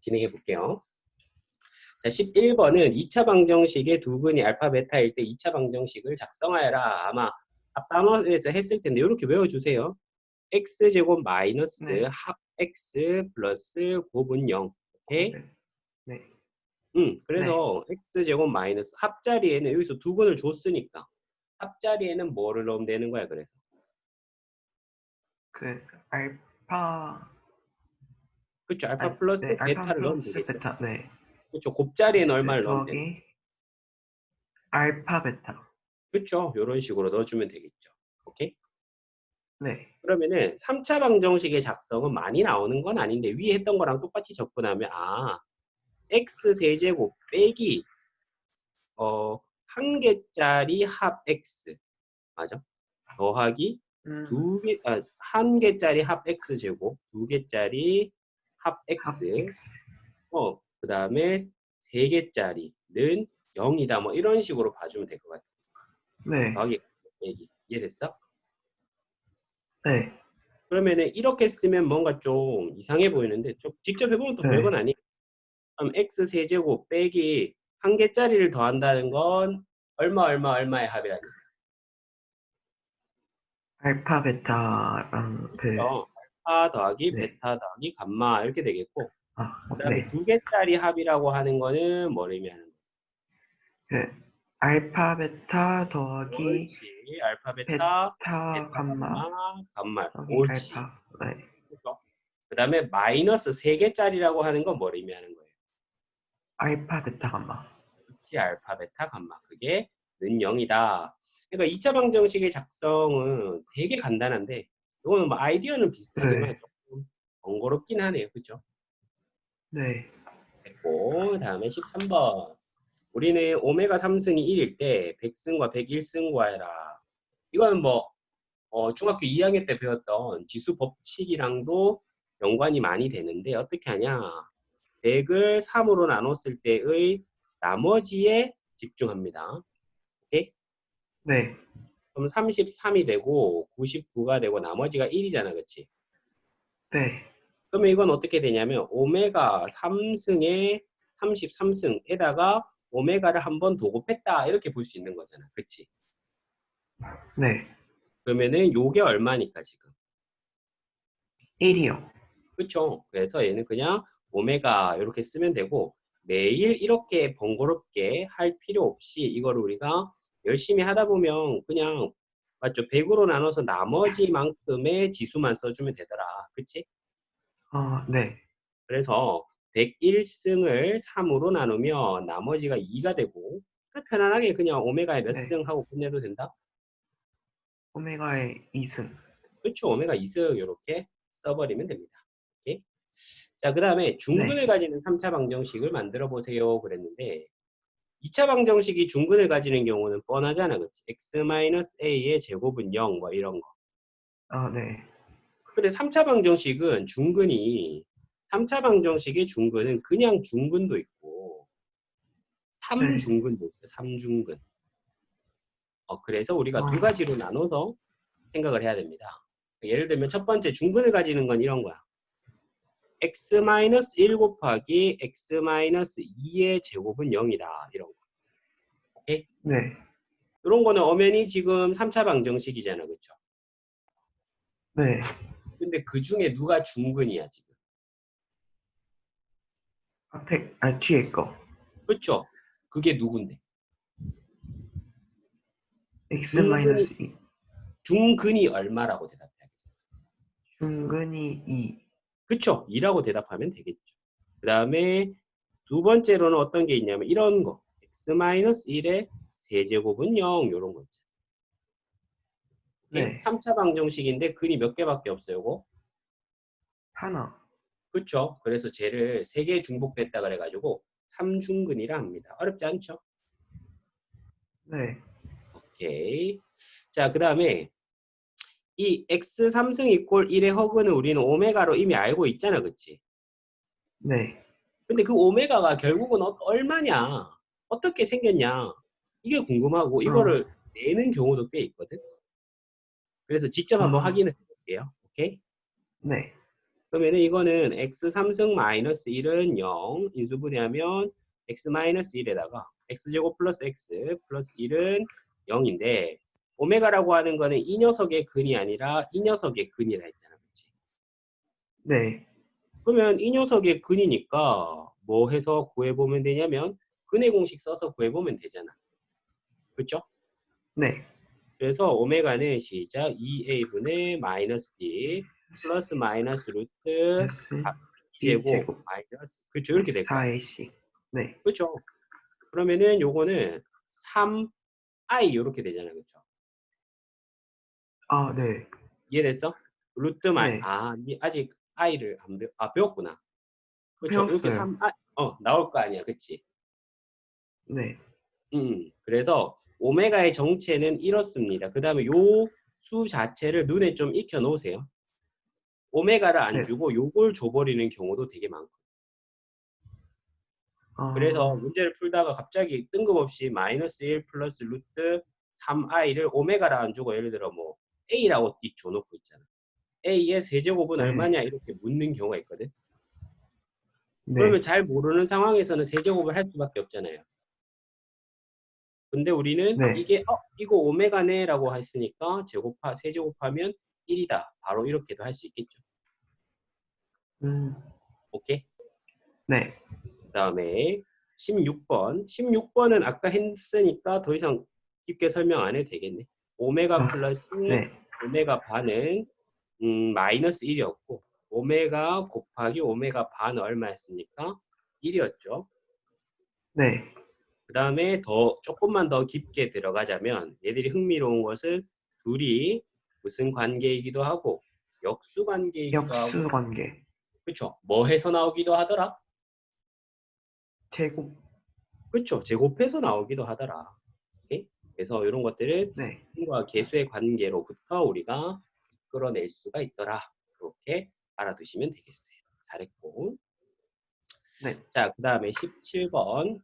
진행해 볼게요. 자, 11번은 2차 방정식의 두근이 알파 베타일 때 2차 방정식을 작성하여라. 아마 앞단어에서 했을 텐데 이렇게 외워주세요. x제곱 마이너스 네. 합 x 플러스 곱은 0. 오케이? 네. 네. 응, 그래서 x제곱 마이너스 합자리에는 여기서 두근을 줬으니까 합자리에는 뭐를 넣으면 되는 거야, 그래서. 그 알파 그쵸, 알파 아, 플러스 네, 알파 베타를 넣으면 플러스 되겠죠. 베타. 네. 그쵸, 곱자리에는 얼마를 네, 넣으면 돼? 더하기 알파 베타. 그쵸, 이런 식으로 넣어주면 되겠죠. 오케이? 네. 그러면은 3차 방정식의 작성은 많이 나오는 건 아닌데 위에 했던 거랑 똑같이 접근하면 아 x 세제곱 빼기 어 한 개짜리 합 x 맞아? 더하기 음, 두 개, 아, 한 개짜리 합 x 제곱, 두 개짜리 합합 x, X. 어, 그 다음에 세 개짜리는 0이다. 뭐 이런 식으로 봐주면 될 것 같아. 네. 더하기 빼기. 이해됐어? 네. 그러면은 이렇게 쓰면 뭔가 좀 이상해 보이는데 좀 직접 해보면 또 네. 별건 아니에요. 그럼 x 세제곱 빼기 한 개짜리를 더한다는 건 얼마 얼마 얼마의 거예요. 알파 베타랑 그 그래서 알파 더하기 네. 베타 더하기 감마 이렇게 되겠고 아, 그다음에 네. 두 개짜리 합이라고 하는 거는 뭐를 의미하는 거예요? 그 알파 베타 더하기 옳지. 알파 베타 베타 베타 감마 감마 옳지. 알파. 네. 그 다음에 마이너스 세 개짜리라고 하는 건 뭐를 의미하는 거예요? 알파 베타 감마. 그렇지. 알파 베타 감마 그게 는 0이다. 그러니까 2차 방정식의 작성은 되게 간단한데 이거는 뭐 아이디어는 비슷하지만 네. 조금 번거롭긴 하네요. 그죠? 네. 됐고 다음에 13번 우리는 오메가 3승이 1일 때 100승과 101승 구하여라 이거는 뭐 어, 중학교 2학년 때 배웠던 지수 법칙이랑도 연관이 많이 되는데 어떻게 하냐 100을 3으로 나눴을 때의 나머지에 집중합니다 네. 그럼 33이 되고 99가 되고 나머지가 1이잖아 그치 네. 그러면 이건 어떻게 되냐면 오메가 3승에 33승에다가 오메가를 한 번 더 곱했다 이렇게 볼 수 있는 거잖아 그치 네. 그러면은 요게 얼마니까 지금 1이요. 그쵸 그래서 얘는 그냥 오메가 이렇게 쓰면 되고 매일 이렇게 번거롭게 할 필요 없이 이거를 우리가 열심히 하다 보면 그냥 맞죠 100으로 나눠서 나머지만큼의 지수만 써주면 되더라 그치 어, 네. 그래서 101승을 3으로 나누면 나머지가 2가 되고 그러니까 편안하게 그냥 오메가에 몇 네. 승 하고 끝내도 된다. 오메가의 2승. 그렇죠. 오메가 2승 이렇게 써버리면 됩니다. 오케이? 자, 그 다음에 중근을 네. 가지는 3차 방정식을 만들어 보세요. 그랬는데 2차 방정식이 중근을 가지는 경우는 뻔하잖아. 그치? x-a의 제곱은 0 뭐 이런 거. 아, 네. 근데 3차 방정식은 중근이 3차 방정식의 중근은 그냥 중근도 있고 네. 3중근도 있어요. 3중근. 어, 그래서 우리가 아. 두 가지로 나눠서 생각을 해야 됩니다. 예를 들면 첫 번째 중근을 가지는 건 이런 거야. X-1 곱하기 x-2의 제곱은 0이다. 이런 거. 오케이? 네. 이런 거는 엄연히 지금 3차 방정식이잖아. 그렇죠? 네. 근데 그 중에 누가 중근이야, 지금? 앞에, 아, 뒤에 거. 그렇죠? 그게 누군데? x 중근- 마이너스 2. 중근이 얼마라고 대답해야겠어? 중근이 2. 그쵸? 2라고 대답하면 되겠죠. 그 다음에 두 번째로는 어떤 게 있냐면 이런 거. x-1의 세제곱은 0 이런 거 있죠. 네. 3차 방정식인데 근이 몇 개밖에 없어요. 이거. 하나. 그쵸? 그래서 쟤를 세 개 중복됐다 그래가지고 3중근이라 합니다. 어렵지 않죠? 네. 오케이. 자, 그 다음에 이 x 3승 이꼴 1의 허근은 우리는 오메가로 이미 알고 있잖아. 그치? 네. 근데 그 오메가가 결국은 어- 얼마냐? 어떻게 생겼냐? 이게 궁금하고 이거를 내는 경우도 꽤 있거든. 그래서 직접 한번 아. 확인을 해볼게요. 오케이? 네. 그러면은 이거는 x 3승 마이너스 1은 0 인수분해하면 x 마이너스 1에다가 x제곱 플러스 x 플러스 1은 0인데 오메가라고 하는 거는 이 녀석의 근이 아니라 이 녀석의 근이라 했잖아. 그치? 네. 그러면 이 녀석의 근이니까 뭐 해서 구해보면 되냐면 근의 공식 써서 구해보면 되잖아. 그렇죠? 네. 그래서 오메가는 시작 2a분의 마이너스 b 플러스 마이너스 루트 제곱. 마이너스 그렇죠 이렇게 될 거야 4ac. 네. 그렇죠 그러면은 요거는 3i 이렇게 되잖아 그렇죠 아, 네. 이해됐어? 루트 마이 네. 아 니 아직 i를 안 배웠 아 배웠구나 그렇죠 이렇게 배웠어요. 3 i 어 나올 거 아니야 그치 네. 음 그래서 오메가의 정체는 이렇습니다 그 다음에 요 수 자체를 눈에 좀 익혀 놓으세요 오메가를 안 네. 주고 요걸 줘버리는 경우도 되게 많고 아, 그래서 문제를 풀다가 갑자기 뜬금없이 마이너스 1 플러스 루트 3i를 오메가라 안 주고 예를 들어 뭐 a라고 띡 줘놓고 있잖아. a의 세제곱은 네. 얼마냐 이렇게 묻는 경우가 있거든. 네. 그러면 잘 모르는 상황에서는 세제곱을 할 수밖에 없잖아요. 근데 우리는 네. 이게 어 이거 오메가네라고 했으니까 제곱하 세제곱하면 1이다. 바로 이렇게도 할 수 있겠죠. 음, 오케이. 네. 그 다음에 16번. 16번은 아까 했으니까 더 이상 깊게 설명 안 해도 되겠네. 오메가 아, 플러스 네. 오메가 반은 음, 마이너스 1이었고 오메가 곱하기 오메가 반 얼마였습니까? 1이었죠. 네. 그 다음에 더 조금만 더 깊게 들어가자면 얘들이 흥미로운 것은 둘이 무슨 관계이기도 하고 역수 관계이기도 하고 역수 관계. 그렇죠. 뭐 해서 나오기도 하더라. 제곱. 그렇죠. 제곱해서 나오기도 하더라. 그래서 이런 것들은 네. 과 개수의 관계로부터 우리가 끌어낼 수가 있더라. 그렇게 알아두시면 되겠어요. 잘했고. 네. 자, 그 다음에 17번.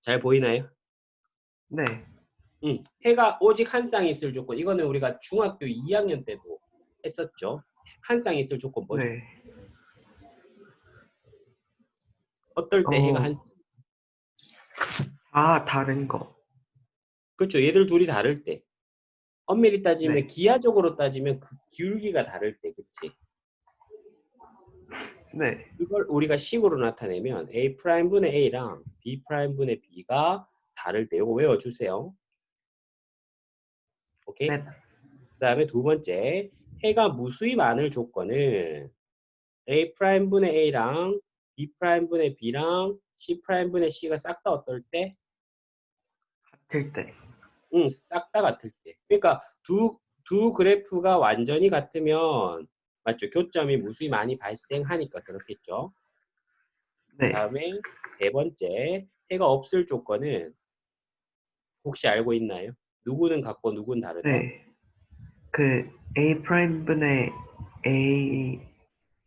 잘 보이나요? 네. 응. 해가 오직 한쌍 있을 조건. 이거는 우리가 중학교 2학년 때도 했었죠. 한쌍 있을 조건 뭐죠? 네. 어떨 때 해가 어. 한 쌍? 아, 다른 거. 그렇죠. 얘들 둘이 다를 때. 엄밀히 따지면 네. 기하적으로 따지면 그 기울기가 다를 때, 그치? 네. 이걸 우리가 식으로 나타내면 a 프라임 분의 a랑 b 프라임 분의 b가 다를 때 이거 외워주세요. 오케이? 네. 그 다음에 두 번째 해가 무수히 많을 조건은 a 프라임 분의 a랑 b 프라임 분의 b랑 c 프라임 분의 c가 싹 다 어떨 때? 같을 때. 응, 싹 다 같을 때. 그러니까 두, 두 그래프가 완전히 같으면 맞죠? 교점이 무수히 많이 발생하니까 그렇겠죠. 네. 다음에 세 번째 해가 없을 조건은 혹시 알고 있나요? 누구는 같고 누구는 다르다. 네. 그 A 프라임 분의 A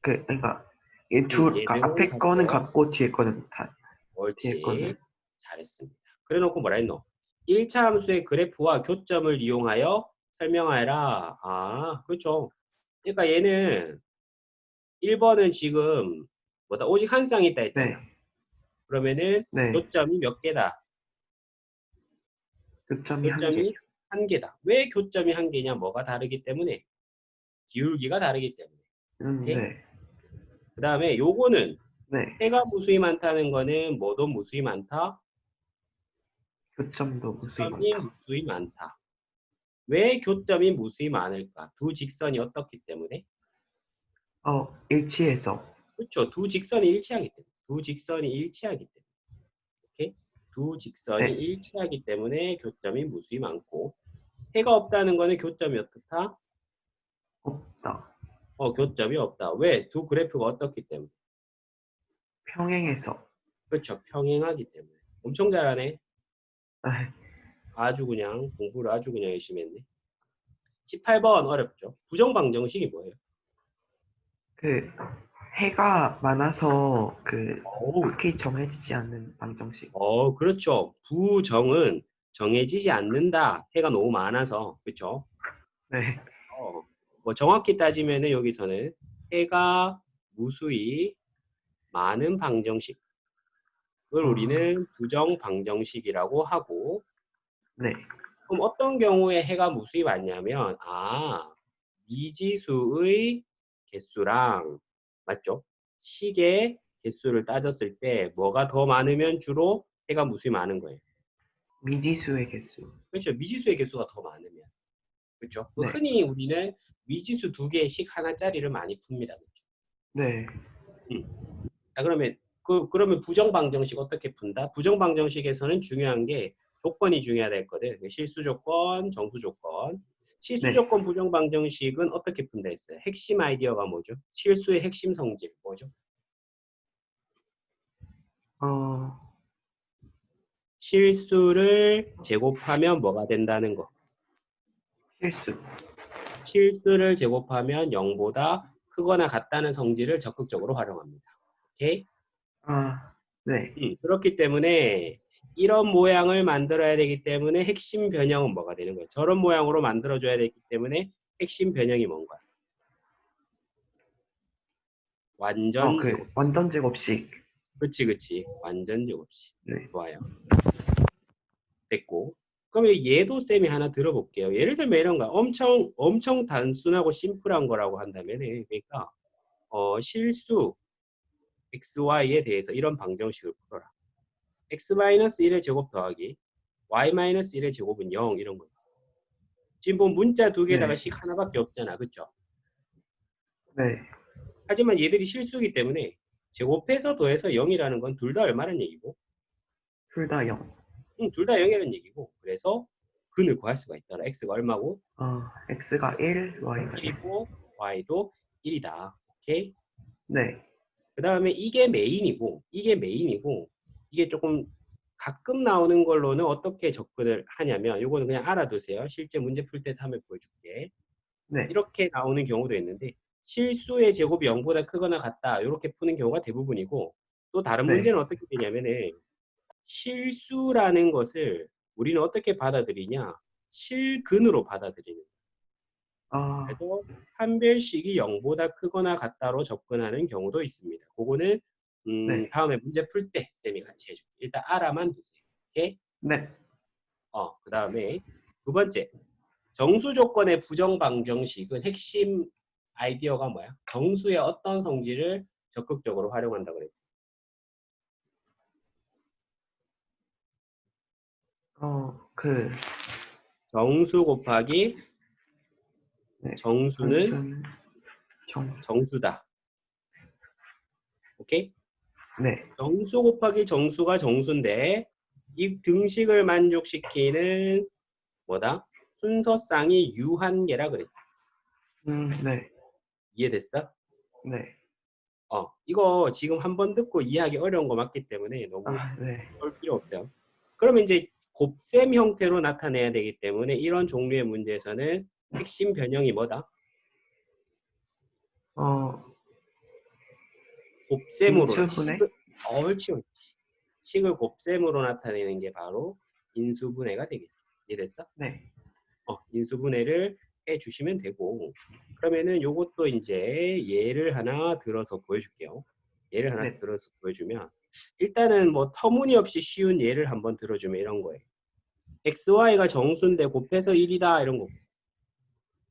그 그러니까 이둘 얘들은 그러니까 앞에 거는. 같고 뒤에 거는 다 옳지. 뒤에 거는 잘했습니다. 그래놓고 뭐라 했노? 1차 함수의 그래프와 교점을 이용하여 설명하여라. 아, 그렇죠. 그러니까 얘는 1번은 지금 뭐다 오직 한쌍 있다 네. 했잖아. 그러면은 네. 교점이 몇 개다? 교점이 한 개. 교점이 한 개 다. 왜 교점이 한 개냐? 뭐가 다르기 때문에 기울기가 다르기 때문에. 음? 네. 그 다음에 요거는 네. 해가 무수히 많다는 거는 뭐도 무수히 많다? 교점도 무수히 많다. 무수히 많다. 왜 교점이 무수히 많을까? 두 직선이 어떻기 때문에? 어, 일치해서. 그렇죠. 두 직선이 일치하기 때문에. 두 직선이 일치하기 때문에. 오케이? 두 직선이 네. 일치하기 때문에 교점이 무수히 많고 해가 없다는 거는 교점이 어떻다? 없다. 어, 교점이 없다. 왜? 두 그래프가 어떻기 때문에? 평행해서. 그렇죠. 평행하기 때문에. 엄청 잘하네. 아, 아주 그냥 공부를 아주 그냥 열심히 했네. 18번 어렵죠. 부정방정식이 뭐예요? 그 해가 많아서 그 딱히 정해지지 않는 방정식. 어, 그렇죠. 부정은 정해지지 않는다. 해가 너무 많아서. 그렇죠? 네. 어, 뭐 정확히 따지면은 여기서는 해가 무수히 많은 방정식. 그걸 아. 우리는 부정 방정식이라고 하고 네. 그럼 어떤 경우에 해가 무수히 많냐면 아 미지수의 개수랑 맞죠? 식의 개수를 따졌을 때 뭐가 더 많으면 주로 해가 무수히 많은 거예요. 미지수의 개수. 그렇죠. 미지수의 개수가 더 많으면 그렇죠. 네. 흔히 우리는 미지수 두 개씩 하나짜리를 많이 풉니다. 그렇죠. 네. 자 그러면 그 그러면 부정 방정식 어떻게 푼다? 부정 방정식에서는 중요한 게 조건이 중요하다 했거든. 실수 조건, 정수 조건. 실수 네. 조건 부정 방정식은 어떻게 푼다 했어요? 핵심 아이디어가 뭐죠? 실수의 핵심 성질 뭐죠? 어, 실수를 제곱하면 뭐가 된다는 거. 실수. 실수를 제곱하면 0보다 크거나 같다는 성질을 적극적으로 활용합니다. 오케이? 아, 네. 음, 그렇기 때문에 이런 모양을 만들어야 되기 때문에 핵심 변형은 뭐가 되는 거예요? 저런 모양으로 만들어줘야 되기 때문에 핵심 변형이 뭔가? 완전 어, 그. 완전 제곱식. 그치 그치. 완전 제곱식. 네. 좋아요. 됐고. 그러면 얘도 쌤이 하나 들어볼게요. 예를 들면 이런 거 엄청 엄청 단순하고 심플한 거라고 한다면 그러니까 어, 실수 xy에 대해서 이런 방정식을 풀어라. x-1의 제곱 더하기 y-1의 제곱은 0 이런 거. 지금 보면 문자 두 개에다가 네. 식 하나밖에 없잖아. 그쵸? 네. 하지만 얘들이 실수기 때문에 제곱해서 더해서 0이라는 건 둘 다 얼마란 얘기고 둘 다 0. 응, 둘 다 0이라는 얘기고 그래서 근을 구할 수가 있더라. x가 얼마고 어, x가 1, y가 1. 1이고 y도 1이다. 오케이? 네. 그 다음에 이게 메인이고 이게 메인이고 이게 조금 가끔 나오는 걸로는 어떻게 접근을 하냐면 이거는 그냥 알아두세요. 실제 문제 풀때 한번 보여줄게. 네. 이렇게 나오는 경우도 있는데 실수의 제곱이 0보다 크거나 같다 이렇게 푸는 경우가 대부분이고 또 다른 네. 문제는 어떻게 되냐면은 실수라는 것을 우리는 어떻게 받아들이냐 실근으로 받아들이는 아, 그래서 판별식이 0보다 크거나 같다로 접근하는 경우도 있습니다. 그거는 음, 네. 다음에 문제 풀 때 쌤이 같이 해줄게. 일단 알아만 두세요. 오케이? 네. 어, 그 다음에 두 번째 정수 조건의 부정 방정식은 핵심 아이디어가 뭐야? 정수의 어떤 성질을 적극적으로 활용한다고 그랬죠. 어, 그, 정수 곱하기 네. 정수는 정, 정수다. 오케이? 네. 정수 곱하기 정수가 정수인데 이 등식을 만족시키는 뭐다? 순서쌍이 유한계라 그랬지. 음, 네. 이해됐어? 네. 어, 이거 지금 한 번 듣고 이해하기 어려운 거 맞기 때문에 너무 아, 네. 볼 필요 없어요. 그러면 이제 곱셈 형태로 나타내야 되기 때문에 이런 종류의 문제에서는 핵심 변형이 뭐다? 어, 곱셈으로? 식을, 어, 옳지. 식을 곱셈으로 나타내는 게 바로 인수분해가 되겠죠. 이해됐어? 네. 어, 인수분해를 해주시면 되고 그러면은 요것도 이제 예를 하나 들어서 보여줄게요. 예를 하나 네. 들어서 보여주면 일단은 뭐 터무니없이 쉬운 예를 한번 들어주면 이런 거예요. xy가 정수인데 곱해서 1이다 이런 거.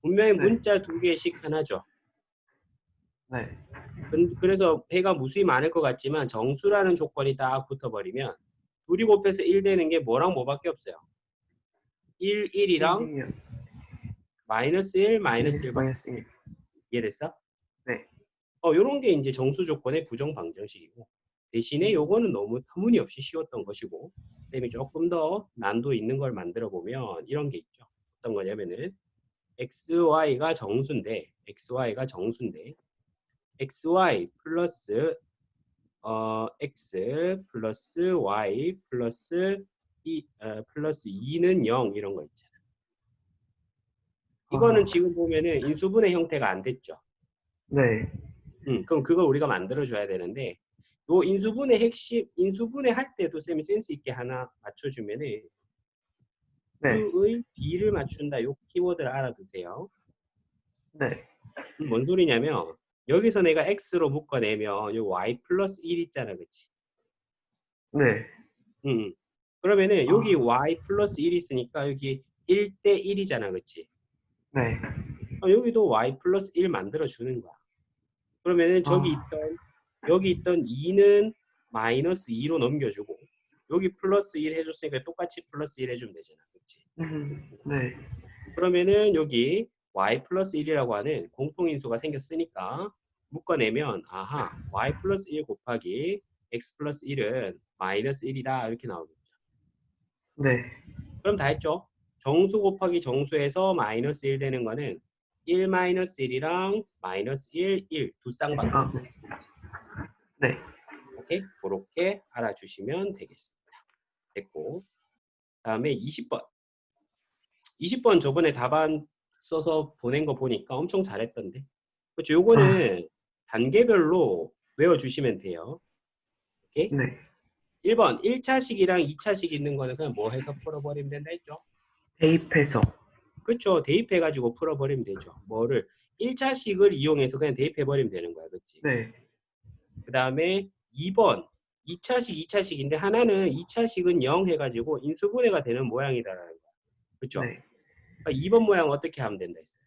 분명히 네. 문자 두 개씩 하나죠. 네. 근- 그래서 배가 무수히 많을 것 같지만 정수라는 조건이 딱 붙어버리면 둘이 곱해서 1 되는 게 뭐랑 뭐밖에 없어요. 1, 1이랑 일이요. 마이너스 1, 마이너스 1 마이너스 1. 이해됐어? 네. 어, 요런 게 이제 정수 조건의 부정 방정식이고 대신에 요거는 너무 터무니없이 쉬웠던 것이고 쌤이 조금 더 난도 있는 걸 만들어 보면 이런 게 있죠. 어떤 거냐면은 xy가 정수인데 xy가 정수인데 xy 플러스 어 x 플러스 y 플러스 이 어, 플러스 2는 0 이런 거 있잖아. 이거는 아. 지금 보면은 인수분해 형태가 안 됐죠. 네. 음, 그럼 그걸 우리가 만들어 줘야 되는데 요 인수분해 핵심 인수분해 할 때도 쌤이 센스 있게 하나 맞춰 주면은 네. 그의 B를 맞춘다 요 키워드를 알아두세요. 네. 음, 뭔 소리냐면 여기서 내가 x로 묶어내면 요 y 플러스 1 있잖아, 그치? 네. 음. 그러면은 여기 아. y 플러스 1 있으니까 여기 1대 1이잖아, 그치? 네. 어, 여기도 y 플러스 1 만들어 주는 거야. 그러면은 저기 아. 있던 여기 있던 2는 마이너스 2로 넘겨주고 여기 플러스 1 해줬으니까 똑같이 플러스 1 해주면 되잖아, 그렇지? 음, 네. 그러면은 여기 y 플러스 1이라고 하는 공통인수가 생겼으니까 묶어내면 아하 y 플러스 1 곱하기 x 플러스 1은 마이너스 1이다 이렇게 나오겠죠. 네. 그럼 다 했죠? 정수 곱하기 정수에서 마이너스 1 되는 거는 1 마이너스 1이랑 마이너스 1, 1 두 쌍밖에 아, 없지. 네. 오케이? 그렇게 알아주시면 되겠습니다. 됐고 다음에 20번 20번 저번에 답안 써서 보낸 거 보니까 엄청 잘했던데 그렇죠? 요거는 단계별로 외워주시면 돼요. 오케이? 네. 1번 1차식이랑 2차식 있는 거는 그냥 뭐 해서 풀어버리면 된다 했죠? 대입해서. 그렇죠. 대입해가지고 풀어버리면 되죠. 뭐를 1차식을 이용해서 그냥 대입해버리면 되는 거야. 그치? 네. 그 다음에 2번 2차식, 2차식인데 하나는 2차식은 0 해가지고 인수분해가 되는 모양이다라는 거야. 그렇죠? 네. 2번 모양 어떻게 하면 된다 했어요?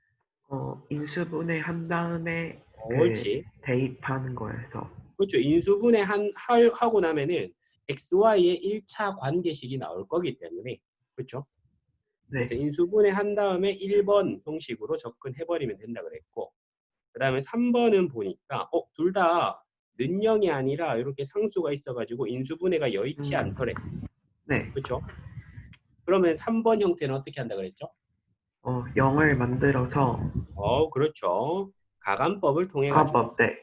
어, 인수분해 한 다음에 어, 네. 옳지. 대입하는 거여서. 그렇죠. 인수분해 한, 할- 하고 나면은 XY의 1차 관계식이 나올 거기 때문에 그렇죠? 네. 그래서 인수분해 한 다음에 1번 형식으로 접근해 버리면 된다 그랬고 그 다음에 3번은 보니까 어, 둘 다 는영이 아니라 이렇게 상수가 있어가지고 인수분해가 여의치 음. 않더래. 네. 그렇죠? 그러면 3번 형태는 어떻게 한다 그랬죠? 어, 0을 만들어서 어, 그렇죠. 가간법을 통해 가지고 화법. 네.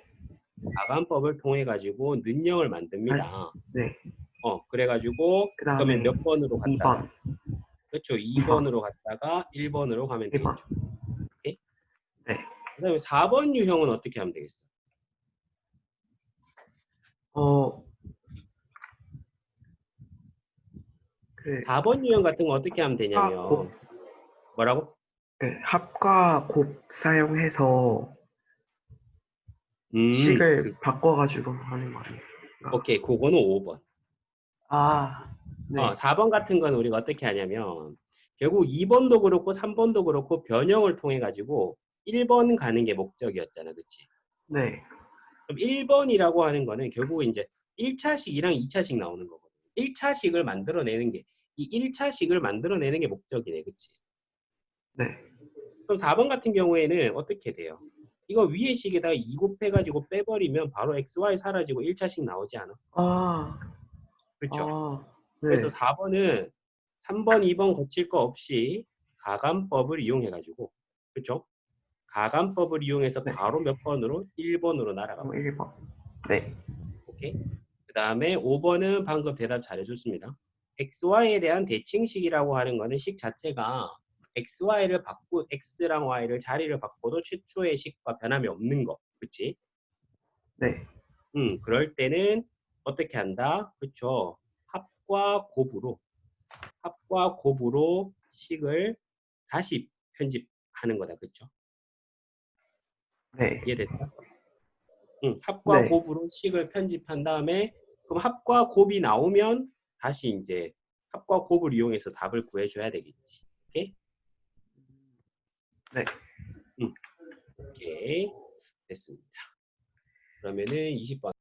가간법을 통해 가지고 는영을 만듭니다. 네. 어, 그래 가지고 그 그러면 몇 번으로 갔다가 2번. 그렇죠. 2번으로 갔다가 1번으로 가면 1번. 되겠죠. 오케이? 네. 그다음에 4번 유형은 어떻게 하면 되겠어? 어, 그 4번 유형 같은 거 어떻게 하면 되냐면 합, 곱, 뭐라고? 네, 합과 곱 사용해서 음, 식을 그- 바꿔가지고 하는 거 아니에요? 오케이. 그거는 5번. 아, 네. 어, 4번 같은 건 우리가 어떻게 하냐면 결국 2번도 그렇고 3번도 그렇고 변형을 통해 가지고 1번 가는 게 목적이었잖아. 그치? 네. 그럼 1번이라고 하는 거는 결국 이제 1차식이랑 2차식 나오는 거거든. 1차식을 만들어내는 게, 이 1차식을 만들어내는 게 목적이네. 그치? 네. 그럼 4번 같은 경우에는 어떻게 돼요? 이거 위에 식에다가 2 곱해가지고 빼버리면 바로 XY 사라지고 1차식 나오지 않아? 아, 그렇죠? 아, 네. 그래서 4번은 3번, 2번 거칠 거 없이 가간법을 이용해가지고, 그렇죠? 가간법을 이용해서 네. 바로 몇 번으로? 1번으로 날아가. 어, 1번. 네. 오케이. 그 다음에 5번은 방금 대답 잘해줬습니다. XY에 대한 대칭식이라고 하는 거는 식 자체가 XY를 바꾸, X랑 Y를 자리를 바꿔도 최초의 식과 변함이 없는 거. 그치? 네. 음, 그럴 때는 어떻게 한다? 그쵸? 합과 곱으로, 합과 곱으로 식을 다시 편집하는 거다. 그쵸? 네. 이해됐어? 응, 합과 네. 곱으로 식을 편집한 다음에 그럼 합과 곱이 나오면 다시 이제 합과 곱을 이용해서 답을 구해줘야 되겠지. 오케이? 네. 응. 오케이. 됐습니다. 그러면은 20번.